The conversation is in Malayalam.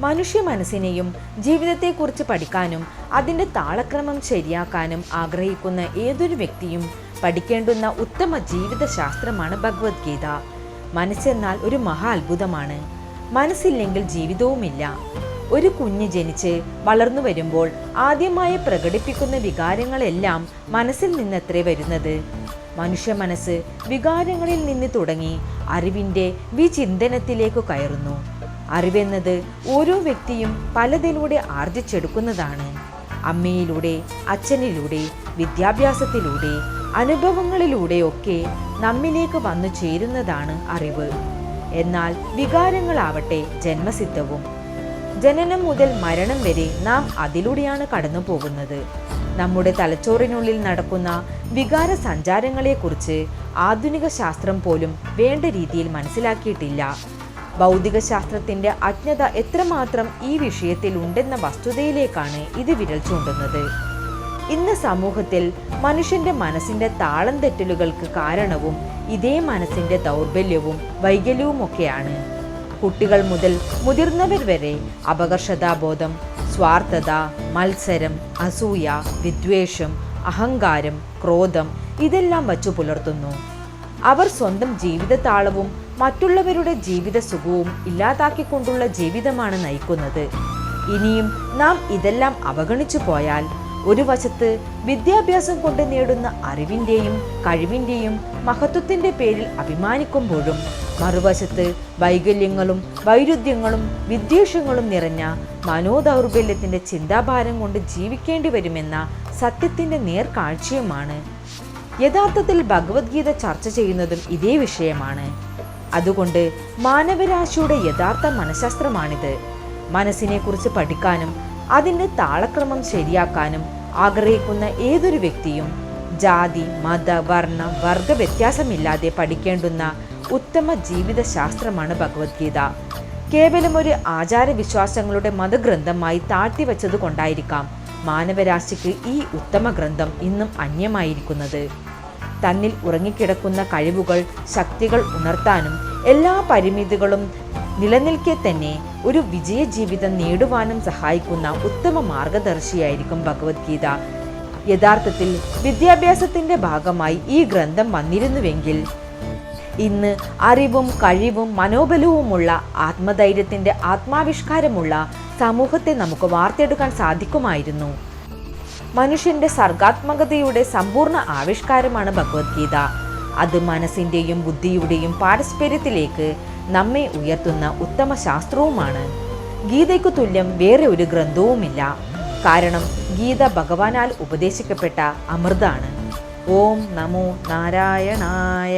മനുഷ്യ മനസ്സിനെയും ജീവിതത്തെക്കുറിച്ച് പഠിക്കാനും അതിന്റെ താളക്രമം ശരിയാക്കാനും ആഗ്രഹിക്കുന്ന ഏതൊരു വ്യക്തിയും പഠിക്കേണ്ടുന്ന ഉത്തമ ജീവിതശാസ്ത്രമാണ് ഭഗവത്ഗീത. മനസ്സെന്നാൽ ഒരു മഹാ അത്ഭുതമാണ് മനസ്സില്ലെങ്കിൽ ജീവിതവുമില്ല. ഒരു കുഞ്ഞ് ജനിച്ച് വളർന്നു വരുമ്പോൾ ആദ്യമായി പ്രകടിപ്പിക്കുന്ന വികാരങ്ങളെല്ലാം മനസ്സിൽ നിന്നത്രേ വരുന്നത്. മനുഷ്യ മനസ്സ് വികാരങ്ങളിൽ നിന്ന് തുടങ്ങി അറിവിന്റെ വിചിന്തനത്തിലേക്ക് കയറുന്നു. അറിവെന്നത് ഓരോ വ്യക്തിയും പലതിലൂടെ ആർജിച്ചെടുക്കുന്നതാണ്. അമ്മയിലൂടെ അച്ഛനിലൂടെ വിദ്യാഭ്യാസത്തിലൂടെ അനുഭവങ്ങളിലൂടെയൊക്കെ നമ്മിലേക്ക് വന്നു ചേരുന്നതാണ് അറിവ്. എന്നാൽ വികാരങ്ങളാവട്ടെ ജന്മസിദ്ധവും. ജനനം മുതൽ മരണം വരെ നാം അതിലൂടെയാണ് കടന്നു പോകുന്നത് നമ്മുടെ തലച്ചോറിനുള്ളിൽ നടക്കുന്ന വികാര സഞ്ചാരങ്ങളെക്കുറിച്ച് ആധുനിക ശാസ്ത്രം പോലും വേണ്ട രീതിയിൽ മനസ്സിലാക്കിയിട്ടില്ല. ഭൗതിക ശാസ്ത്രത്തിന്റെ അജ്ഞത എത്രമാത്രം ഈ വിഷയത്തിൽ ഉണ്ടെന്ന വസ്തുതയിലേക്കാണ് ഇത് വിരൽ ചൂണ്ടുന്നത്. ഇന്ന് സമൂഹത്തിൽ മനുഷ്യന്റെ മനസ്സിന്റെ താളം തെറ്റലുകൾക്ക് കാരണവും ഇതേ മനസ്സിന്റെ ദൗർബല്യവും വൈകല്യവുമൊക്കെയാണ്. കുട്ടികൾ മുതൽ മുതിർന്നവർ വരെ അപകർഷതാബോധം സ്വാർത്ഥത മത്സരം അസൂയ വിദ്വേഷം അഹങ്കാരം ക്രോധം ഇതെല്ലാം വച്ചു പുലർത്തുന്നു. അവർ സ്വന്തം ജീവിതതാളവും മറ്റുള്ളവരുടെ ജീവിത സുഖവും ഇല്ലാതാക്കിക്കൊണ്ടുള്ള ജീവിതമാണ് നയിക്കുന്നത്. ഇനിയും നാം ഇതെല്ലാം അവഗണിച്ചു പോയാൽ ഒരു വശത്ത് വിദ്യാഭ്യാസം കൊണ്ട് നേടുന്ന അറിവിന്റെയും കഴിവിന്റെയും മഹത്വത്തിന്റെ പേരിൽ അഭിമാനിക്കുമ്പോഴും മറുവശത്ത് വൈകല്യങ്ങളും വൈരുദ്ധ്യങ്ങളും വിദ്വേഷങ്ങളും നിറഞ്ഞ മനോദൗർബല്യത്തിന്റെ ചിന്താഭാരം കൊണ്ട് ജീവിക്കേണ്ടി വരുമെന്ന സത്യത്തിന്റെ നേർക്കാഴ്ചയുമാണ്. യഥാർത്ഥത്തിൽ ഭഗവത്ഗീത ചർച്ച ചെയ്യുന്നതും ഇതേ വിഷയമാണ്. അതുകൊണ്ട് മാനവരാശിയുടെ യഥാർത്ഥ മനഃശാസ്ത്രമാണിത്. മനസ്സിനെക്കുറിച്ച് പഠിക്കാനും അതിന്റെ താളക്രമം ശരിയാക്കാനും ആഗ്രഹിക്കുന്ന ഏതൊരു വ്യക്തിയും ജാതി മത വർണ വർഗ വ്യത്യാസമില്ലാതെ പഠിക്കേണ്ടുന്ന ഉത്തമ ജീവിത ശാസ്ത്രമാണ് ഭഗവത്ഗീത. കേവലം ഒരു ആചാരവിശ്വാസങ്ങളുടെ മതഗ്രന്ഥമായി താഴ്ത്തിവെച്ചത് കൊണ്ടായിരിക്കാം മാനവരാശിക്ക് ഈ ഉത്തമ ഗ്രന്ഥം ഇന്നും അന്യമായിരിക്കുന്നത്. തന്നിൽ ഉറങ്ങിക്കിടക്കുന്ന കഴിവുകൾ ശക്തികൾ ഉണർത്താനും എല്ലാ പരിമിതികളും നിലനിൽക്കെ തന്നെ ഒരു വിജയ ജീവിതം നേടുവാനും സഹായിക്കുന്ന ഉത്തമ മാർഗദർശിയായിരിക്കും ഭഗവത്ഗീത. യഥാർത്ഥത്തിൽ വിദ്യാഭ്യാസത്തിന്റെ ഭാഗമായി ഈ ഗ്രന്ഥം വന്നിരുന്നുവെങ്കിൽ ഇന്ന് അറിവും കഴിവും മനോബലവുമുള്ള ആത്മധൈര്യത്തിന്റെ ആത്മാവിഷ്കാരമുള്ള സമൂഹത്തെ നമുക്ക് വാർത്തെടുക്കാൻ സാധിക്കുമായിരുന്നു. മനുഷ്യന്റെ സർഗാത്മകതയുടെ സമ്പൂർണ ആവിഷ്കാരമാണ് ഭഗവത്ഗീത. അത് മനസ്സിന്റെയും ബുദ്ധിയുടെയും പാരസ്പര്യത്തിലേക്ക് നമ്മെ ഉയർത്തുന്ന ഉത്തമ ശാസ്ത്രവുമാണ്. ഗീതയ്ക്കു തുല്യം വേറെ ഒരു ഗ്രന്ഥവുമില്ല. കാരണം ഗീത ഭഗവാനാൽ ഉപദേശിക്കപ്പെട്ട അമൃതാണ്. ഓം നമോ നാരായണായ.